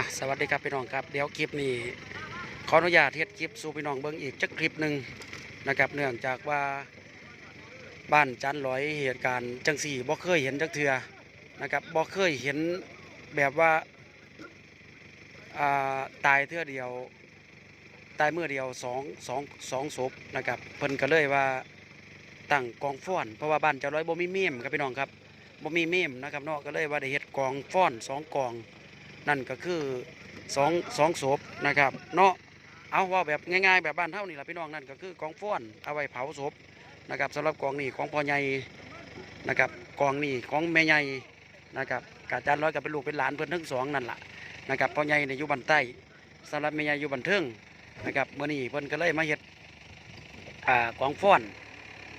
อะสวัสดีครับพี่น้องครับเดี๋ยวคลิปนี้ขออนุญาตเฮ็ดคลิปสู่พี่น้องเบิ่งอีกจักคลิปหนึ่งนะครับเนื่องจากว่าบ้านจันลอยเหตุการณ์จังสี่บ่เคยเห็นจักเทือนะครับบ่เคยเห็นแบบว่าอ่าตายเทือเดียว ตายเมื่อเดียวสองสองสองศพนะครับเพิ่นก็เลยว่าตั้งกองฟ้อน เพราะว่าบ้านจันลอยบ่มีเมมครับพี่น้องครับบ่มีเมมนะครับเนาะก็เลยว่าได้เฮ็ดกองฟ้อนสองกอง นั่นก็คือสองสองศพนะครับเนาะเอาว่าแบบง่ายๆแบบบ้านเท่านี่แหละพี่น้องนั่นก็คือกองฟ้อนเอาไว้เผาศพนะครับสำหรับกองนี้ของพ่อใหญ่นะครับกองนี้ของแม่ใหญ่นะครับกาจารย์ร้อยก็เป็นลูกเป็นหลานเพื่อนทั้งสองนั่นแหละนะครับพ่อใหญ่ในยอยู่บันใต้สำหรับแม่ใหญ่อยู่บันเทิงนะครับเมื่อนี้เพิ่นก็เลยมาเฮ็ดอ่ากองฟ้อน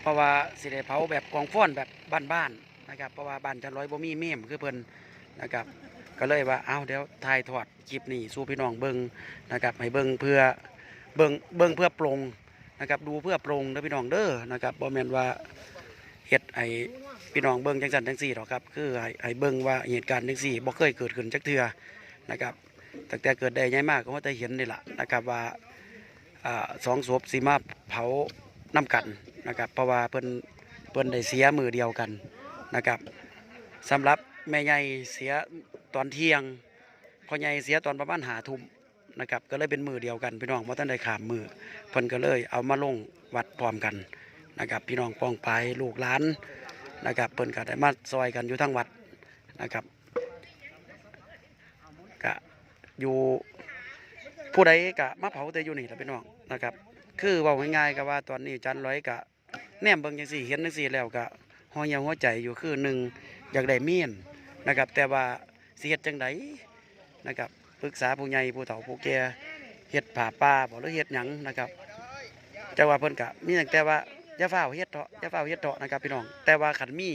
เพราะว่าสิได้เผาแบบกองฟ้อนแบบบ้านๆนะครับเพราะว่าบ้านจันร้อยบ่มีเมมคือเพิ่นนะครับ ก็เลยว่าเอาเดี๋ยวถ่ายทอดคลิปนี้สู่พี่น้องเบิงนะครับให้เบิงเพื่อเบิงเบิงเพื่อปรงนะครับดูเพื่อปรงเด้อพี่น้องเด้อนะครับบ่แมนว่าเฮ็ดให้พี่น้องเบิงจังซั่นจังซี่หรอกครับคือให้ให้เบิงว่าเหตุการณ์จังซี่บ่เคยเกิดขึ้นจักเทื่อนะครับตั้งแต่เกิดได้ใหญ่มากก็ว่าแต่เห็นนี่แหละนะครับว่าอ่าสองศพสิมาเผาน้ากันนะครับเพราะว่าเพิ่นเพิ่นได้เสียมือเดียวกันนะครับสำหรับแม่ใหญ่เสีย ตอนเที่ยงพอใหญ่เสียตอนประมาณหาทุ่มนะครับก็เลยเป็นมือเดียวกันพี่น้องเพราะท่านได้ขามมือเพิ่นก็เลยเอามาลงวัดพร้อมกันนะครับพี่น้องป้องไปลูกหลานนะครับเพิ่นก็ได้มาซอยกันอยู่ทั้งวัดนะครับก็อยู่ผู้ใดก็มาเผาแต่อยู่นี่แหละพี่น้องนะครับ คือว่าง่ายๆก็ว่าตอนนี้จันร้อยก็แนมเบิ่งจังซี่เห็นจังซี่แล้วก็ห้อยเหี่ยวหัวใจอยู่คือหนึ่งอยากได้เมียนนะครับ แต่ว่า สิเฮ็ดจังไดนะครับปรึกษาผู้ใหญ่ผู้เฒ่าผู้แก่เฮ็ดผ่าป่าบ่หรือเฮ็ดหยังนะครับแต่ว่าเพิ่นก็มีตั้งแต่ว่าอย่าฟ้าเฮ็ดเถาะอย่าฟ้าเฮ็ดเถาะนะครับพี่น้อง แต่ว่าขันมี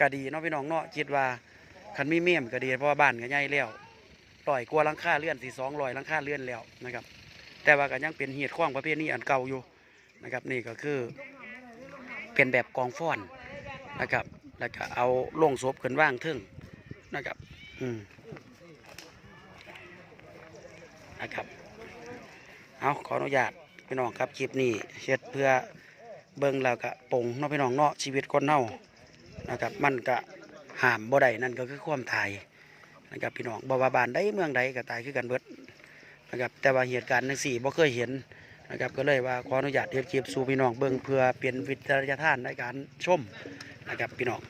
ก็ดีเนาะพี่น้องเนาะคิดว่าขันมีเมี่ยมก็ดีเพราะว่าบ้านก็ใหญ่แล้วร้อยกว่าหลังค่าเรือนสิ200หลังค่าเรือนแล้วนะครับ แต่ว่าก็ยังเป็นเหียดข้องประเภทนี้อันเก่าอยู่นะครับ นี่ก็คือเป็นแบบกองฟ้อนนะครับแล้วก็เอาโล่งศพขึ้นว่างทึ่งนะครับ อืมนะครับ เอาขออนุญาตพี่น้องครับคลิปนี้เฮ็ดเพื่อเบิ่งแล้วก็ปงเนาะพี่น้องเนาะชีวิตคนเฮานะครับ มันก็ห้ามบ่ได้นั่นก็คือความตายนะครับพี่น้องบ่ว่าบ้านใดเมืองใดก็ตายคือกันเบิดนะครับแต่ว่าเหตุการณ์จังซี่บ่เคยเห็นนะครับก็เลยว่าขออนุญาตเฮ็ดคลิปสู่พี่น้องเบิ่งเพื่อเปลี่ยนวิจารณญาณในการชมนะครับพี่น้อง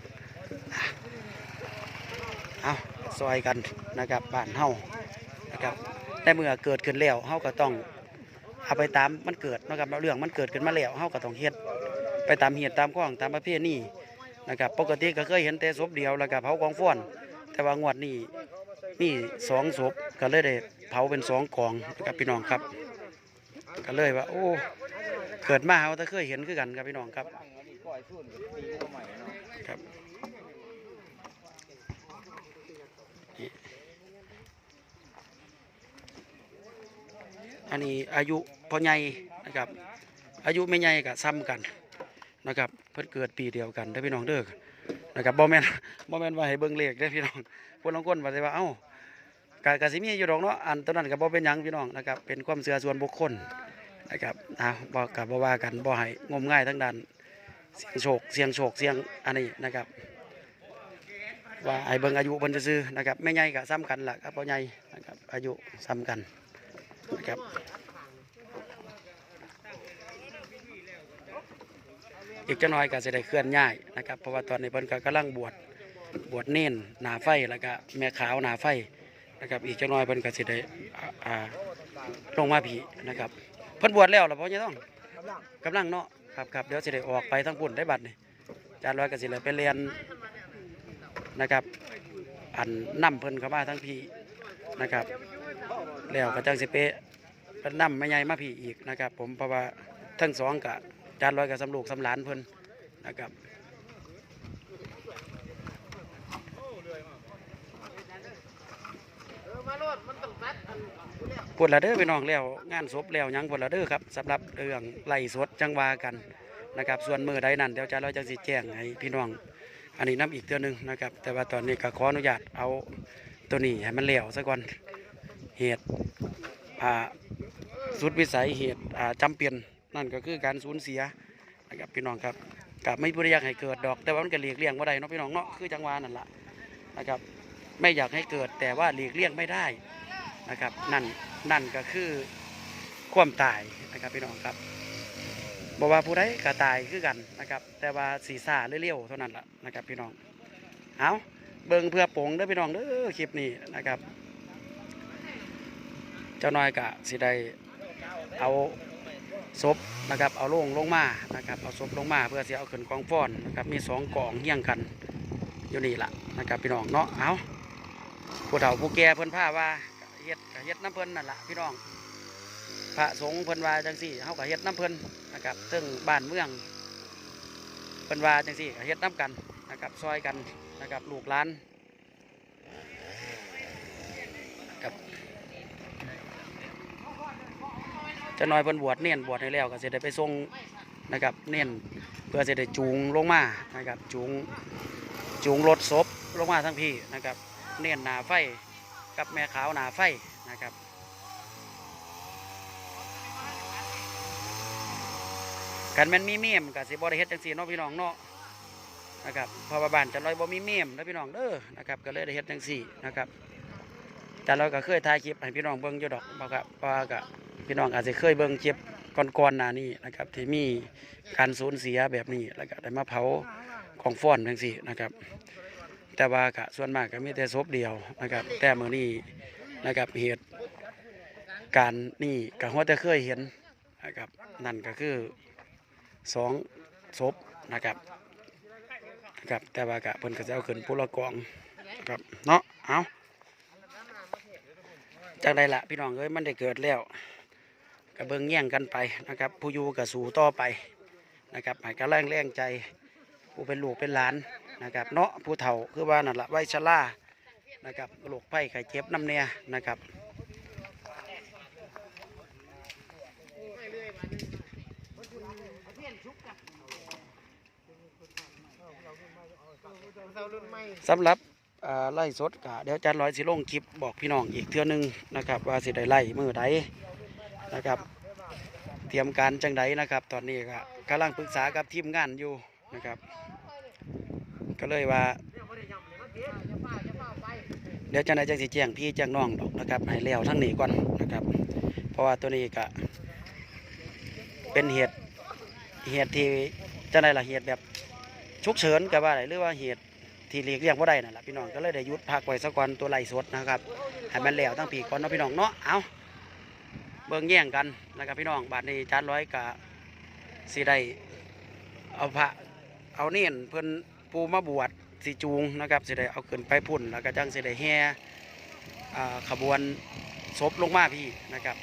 เอา ซอยกันนะครับบ้านเฮานะครับแต่เมื่อเกิดขึ้นแล้วเฮาก็ต้องเอาไปตามมันเกิดนะครับเรื่องมันเกิดขึ้นมาแล้วเฮาก็ต้องเฮ็ดไปตามเหตุตามข้องตามประเพณีนะครับปกติก็เคยเห็นแต่ศพเดียวแล้วก็เผากองฟ้อน แต่ว่างวดนี้นี่สองศพก็เลยได้เผาเป็นสองกองนะครับพี่น้องครับก็เลยว่า โอ้เกิดมาเฮาแต่เคยเห็นคือกันครับพี่น้องครับครับ อันนี้อายุพ่อใหญ่นะครับ อายุไม่ใหญ่กับซ้ำกันนะครับเพิ่นเกิดปีเดียวกันได้พี่น้องเด้อนะครับบ่แมนบ่แมนว่าให้เบิ่งเลขได้พี่น้องพวกลางคนว่าสิว่าเอ้ากะกะสิมีอยู่ดอกเนาะอันตัวนั้นก็บ่เป็นยังพี่น้องนะครับเป็นความเชื่อส่วนบุคคลนะครับอ่าบ่ก็บ่ว่ากันบ่ให้งมง่ายทั้งด้านเสียงโชคเสียงโชคเสียงอันนี้นะครับ ว่าให้เบิ่งอายุเพิ่นซื่อนะครับแม่ใหญ่ก็ซ้ำกันล่ะครับพ่อใหญ่นะครับอายุซ้ำกัน นะครับอีกจะน้อยก็จะได้เคลื่อนย้ายนะครับเพราะว่าตอนนี้เพิ่นก็กำลังบวชบวชเน้นหนาไฟแล้วก็แม่ขาวหนาไฟนะครับอีกจะน้อยเพิ่นก็จะได้อ่าลงมาผีนะครับเพิ่นบวชแล้วเหรอพ่อเนี่ยต้องกำลังเนาะครับครับเดี๋ยวจะได้ออกไปทั้งปุ่นได้บัตรนี่จานร้อยก็สิเลยไปเรียนนะครับ อันนํเพิ่นเข้ามาทั้งพี่นะครับ แล้วก็จังสิเปะนน้ำไม่ใหญ่มาพี่อีกนะครับ ผมเพราะว่าทั้งสองกะจานลอยกับสำลูกสำหลานเพิ่นนะครับปวดละเด้อพี่น้องแล้วงานศพแล้วยังปวดละเด้อครับสำหรับเรื่องไล่สดจังวากันนะครับ ส่วนมือใดนั่นเดี๋ยวจานลอยจังสิแจ้งให้พี่น้อง อันนี้น้ำอีกเตือนหนึ่งนะครับ แต่ว่าตอนนี้ก็ขออนุญาตเอาตัวนี้ให้มันเหลวซะก่อน เหตุอ่าสุดวิสัยเหตุอ่าจำเป็นนั่นก็คือการสูญเสียนะครับพี่น้องครับกับไม่บริยากให้เกิดดอก แต่ว่ามันก็หลีกเลี่ยงว่าใดเนาะพี่น้องเนาะคือจังหวะนั่นแหละนะครับไม่อยากให้เกิดแต่ว่าหลีกเลี่ยงไม่ได้นะครับนั่นนั่นก็คือความตายนะครับพี่น้องครับบอกว่าผู้ใดก็ตายคือกันนะครับ แต่ว่าสีซ่าเร็วๆเท่านั้นแหละนะครับพี่น้องเอาเบิ่งเพื่อป่งเด้อพี่น้องเด้อคลิปนี้นะครับ เจ้าน้อยกะสิได้เอาศพนะครับเอาลงลงมานะครับเอาศพลงมาเพื่อสิเอาขึ้นกองฟ้อนนะครับมีสองกองเฮี้ยงกันอยู่นี่ละนะครับพี่น้องเนาะเอาผู้เฒ่าผู้แก่เพิ่นผ้าว่าเฮ็ดเฮ็ดน้ำเพิ่นนั่นละพี่น้องพระสงฆ์เพิ่นว่าจังสี่เฮาก็เฮ็ดน้ำเพิ่นนะครับซึ่งบ้านเมืองเพิ่นว่าจังสี่เฮ็ดน้ำกันนะครับซอยกันนะครับลูกหลานกับ จะน้อยเพิ่นบวชเนียนบวชให้แล้วก็สิได้ไปส่งนะครับเนียนเพื่อเสิได้จูงลงมานะครับจูงจูงรถศพลงมาทั้งพี่นะครับ เนียนหนาไฟกับแม่ขาวหนาไฟนะครับกันแม่นมีเมียมกับสิบ่ได้เฮ็ดจังซี่เนาะพี่น้องเนาะนะครับเพราะว่าบานจันลอยบ่มีเมียมนะพี่น้องเด้อนะครับก็เลยได้เฮ็ดจังซี่นะครับจันลอยก็เคยถ่ายคลิปให้พี่น้องเบิ่งอยู่ดอกบ่ครับเพราะว่าก็ พี่น้องอาจจะเคยเบิ่งเจ็บก่อนๆนานี้นะครับ ที่มีการสูญเสียแบบนี้แล้วก็ได้มาเผาของฟ้อนทั้งสี่นะครับ แต่ว่ากะส่วนมากก็มีแต่ศพเดียวนะครับ แต่เมื่อนี้นะครับเหตุการณ์นี่ก็หัวแต่เคยเห็นนะครับนั่นก็คือสองศพนะครับนะครับแต่ว่ากะเพิ่นก็จะเอาขึ้นผู้ละกองครับเนาะเอาจากใดละพี่น้องเอ้ยมันได้เกิดแล้ว กระเบิงแย่งกันไปนะครับผู้อยู่กับสู่ต่อไปนะครับให้กระแรงแรงใจผู้เป็นลูกเป็นหลานนะครับเนาะผู้เฒ่าคือว่านั่นละไว้ชรานะครับโรคไข้ไข้เจ็บน้ำเนี่ยนะครับสำหรับไล่สดกะเดี๋ยวจารย์ร้อยสิลงคลิปบอกพี่น้องอีกเทื่อหนึงนะครับ ว่าสิได้ไล่มือใด นะครับ เตรียมการจังไดนะครับ ตอนนี้ก็กำลังปรึกษากับทีมงานอยู่นะครับ ก็เลยว่า เดี๋ยวจังไดจังสิแจ้งพี่แจ้งน้องดอกนะครับให้แล้วทั้งนี้ก่อนนะครับ เพราะว่าตัวนี้ก็เป็นเหตุเหตุที่จังไดล่ะเหตุแบบฉุกเฉินกับว่าอะไรหรือว่าเหตุที่หลีกเลี่ยงว่าได้นั่นแหละพี่น้องก็เลยได้หยุดพักไว้สักก่อนตัวไหลสดนะครับให้มันแล้วทั้งปีก่อนเนาะพี่น้องเนาะเอา เบิ่งแย่งกันนะครับพี่น้องบาทนี้จานร้อยกะสีได้เอาพระเอาเนียนเพิ่อนปูมาบวชสีจูงนะครับสีได้เอาขึ้นไปพุ่นแล้วก็จังสีได้แห่ขบวนศพลงมาพี่นะครับ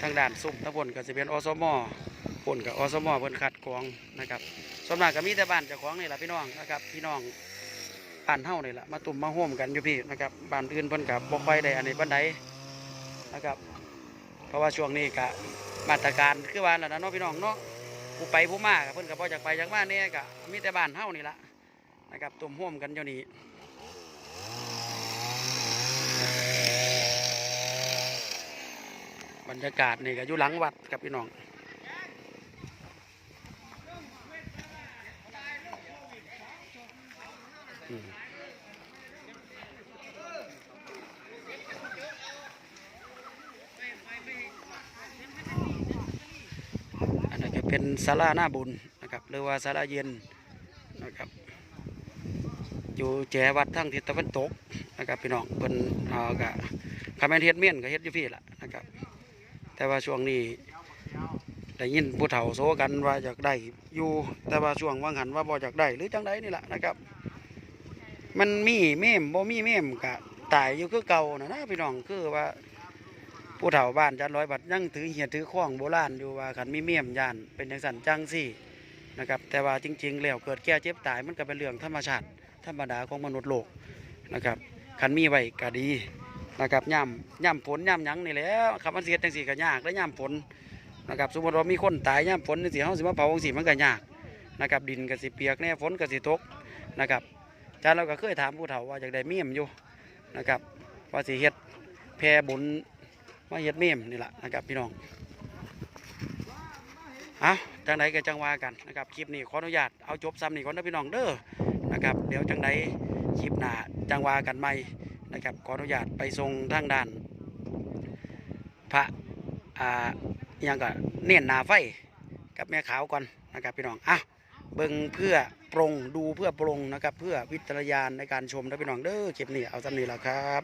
ทางด้านซุ้มทั้งบนก็จะเป็นอสมพุ่นกับอสมเพิ่นคัดกองนะครับส่วนมากก็มีแต่บ้านเจ้าของนี่แหละพี่น้องนะครับพี่น้องบ้านเฮานี่แหละมาตุ่มมาโฮมกันอยู่พี่นะครับบ้านอื่นเพิ่นกับบ่ค่อยได้อันนี้บันได นะครับ เพราะว่าช่วงนี้ก็มาตรการคือว่าแล้วนะเนาะพี่น้องเนาะผู้ไปผู้มากเพิ่อนก็บ่จากไปจากมาเนี่ยก็มีแต่บ้านเฮานี่ละนะครับตุ่มห่วมกันอยู่นี่บรรยากาศนี่ก็อยู่หลังวัดครับพี่น้องอืม อันนั้นก็ เป็นศาลาหน้าบุญนะครับหรือว่าศาลาเย็นนะครับอยู่แจวัดทั้งทิศตะวันตกนะครับพี่น้องเป็นเอ่อกะคำแม่นเฮ็ดเมียนก็เฮ็ดอยู่พี่ละนะครับแต่ว่าช่วงนี้ได้ยินผู้เฒ่าโซกันว่าอยากได้อยู่แต่ว่าช่วงว่างหันว่าบ่อยากได้หรือจังใดนี่แหละนะครับ มันมีเมมบ่มีเมมกะตายอยู่คือเก่านะนะพี่น้องคือว่า ผู้เฒ่าบ้านจันร้อยบัดยังถือเหียถือข้องโบราณอยู่ว่าขันมีเมียมยานเป็นจังสันจังสี่นะครับแต่ว่าจริง ๆ แล้วเกิดแก่เจ็บตายมันก็เป็นเรื่องธรรมชาติธรรมดาของมนุษย์โลกนะครับขันมีไว้ก็ดีนะครับย่ำย่ำฝนย่ำยังนี่แหล้วคำมันเสียจังสี่ก็ยากและย่ำฝนนะครับสมมติว่ามีคนตายย่ำฝนนี่สิเฮาสิมาเผาจังสี่มันก็ยากนะครับดินก็สิเปียกแน่ฝนก็สิตกนะครับจานเราก็เคยถามผู้เฒ่าว่าอยากได้เมียมอยู่นะครับว่าสิเฮ็ดแพรบุญ มาเฮ็ดเมมนี่แหละนะครับพี่น้องเอาจังใดก็จังว่ากันนะครับคลิปนี้ขออนุญาตเอาจบซ้ำนี่ก่อนนะพี่น้องเด้อนะครับเดี๋ยวจังใดคลิปหน้าจังว่ากันใหม่นะครับขออนุญาตไปทรงทางด้าน พระอ่าอิหยังก็เนียนหนาไฟกับแม่ขาวก่อนนะครับพี่น้องอะเบิ่งเพื่อปรงดูเพื่อปรงนะครับเพื่อวิจารณญาณในการชมนะพี่น้องเด้อคลิปนี้เอาซ้ำนี้แหละครับ